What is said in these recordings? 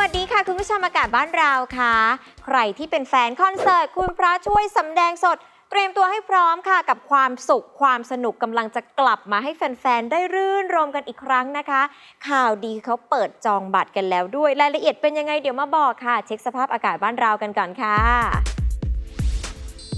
วัสดีค่ะ คุณผู้ชมอากาศบ้านเราค่ะ ใครที่เป็นแฟนคอนเสิร์ตคุณพระช่วยสำแดงสด เตรียมตัวให้พร้อมค่ะ กับความสุขความสนุกกำลังจะกลับมาให้แฟนๆ ได้รื่นรมกันอีกครั้งนะคะ ข่าวดีเขาเปิดจองบัตรกันแล้วด้วย รายละเอียดเป็นยังไงเดี๋ยวมาบอกค่ะ เช็คสภาพอากาศบ้านเรากันก่อนค่ะ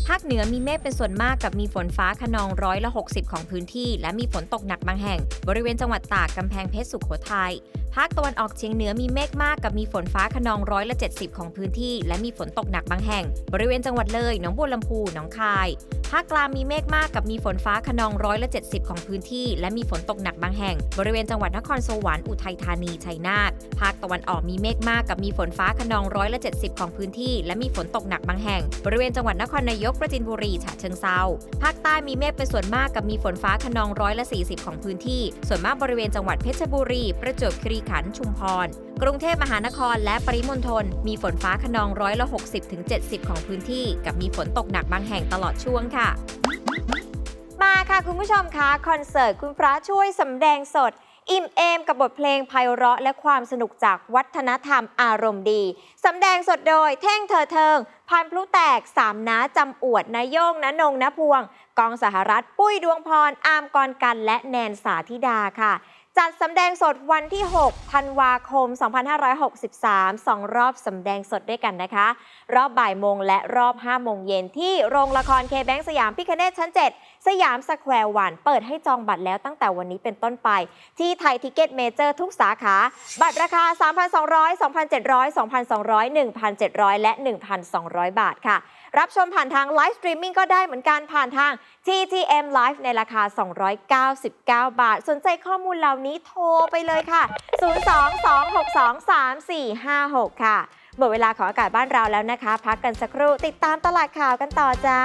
ภาคเหนือมีเมฆเป็นส่วนมากกับมีฝนฟ้าขนองร้อยละ 60 ของพื้นที่ และมีฝนตกหนักบางแห่ง บริเวณจังหวัดตากกำแพงเพชรสุโขทัยภาคตะวันออกเฉียงเหนือมีเมฆมากกับมีฝนฟ้าขนองร้อยละ 70 ของพื้นที่ และมีฝนตกหนักบางแห่ง บริเวณจังหวัดเลยหนองบัวลำพูหนองคาย ภาคกลางมีเมฆมากกับมีฝนฟ้าขนองร้อยละ 70 ของพื้นที่ และมีฝนตกหนักบางแห่ง บริเวณจังหวัดนครสวรรค์อุทัยธานีชัยนาทภาคตะวันออกมีเมฆมากกับมีฝนฟ้าขนองร้อยละ 70 ของพื้นที่ และมีฝนตกหนักบางแห่ง บริเวณจังหวัดนครนายกประจินบุรีฉะเชิงเซาภาคใต้มีเมฆเป็นส่วนมากกับมีฝนฟ้าขนองร้อยละ 40 ของพื้นที่ ส่วนมากบริเวณจังหวัดเพชรบุรี ประจวบคีรีขันธ์ชุมพร กรุงเทพมหานครและปริมณฑลมีฝนฟ้าขนองร้อยละ 60ถึง70 ของพื้นที่ กับมีฝนตกหนักบางแห่งตลอดช่วงค่ะ มาค่ะคุณผู้ชมคะคอนเสิร์ตคุณพระช่วยสำแดงสด อิ่มเอมกับบทเพลงไพเราะและความสนุกจากวัฒนธรรมอารมณ์ดีสำแดงสดโดยเท่งเธอเทิงพันพลุแตกสามน้าจำอวดนายโยงนะนงนะพวง กองสหรัฐ ปุ้ยดวงพร อามกรกันและแนนสาธิดาค่ะ จัดสำแดงสดวันที่ 6 ธันวาคม 2563สองรอบสำแดงสดด้วยกันนะคะ รอบบ่ายโมงและรอบ 5 โมงเย็นที่โรงละครเคแบงสยามพิคเนตชั้น 7 สยามสแควร์วันเปิดให้จองบัตรแล้วตั้งแต่วันนี้เป็นต้นไป ที่ไทยทิเก็ตเมเจอร์ทุกสาขา บัตรราคา 3,200 2,700 2,200 1,700 และ 1,200 บาทค่ะ รับชมผ่านทางไลฟ์สตรีมมิ่งก็ได้เหมือนกันผ่านทาง TTM Live ในราคา 299 บาท สนใจข้อมูลเหล่านี้นี้โทรไปเลยค่ะ 022623456 ค่ะ หมดเวลาของอากาศบ้านเราแล้วนะคะ พักกันสักครู่ติดตามตลาดข่าวกันต่อจ้า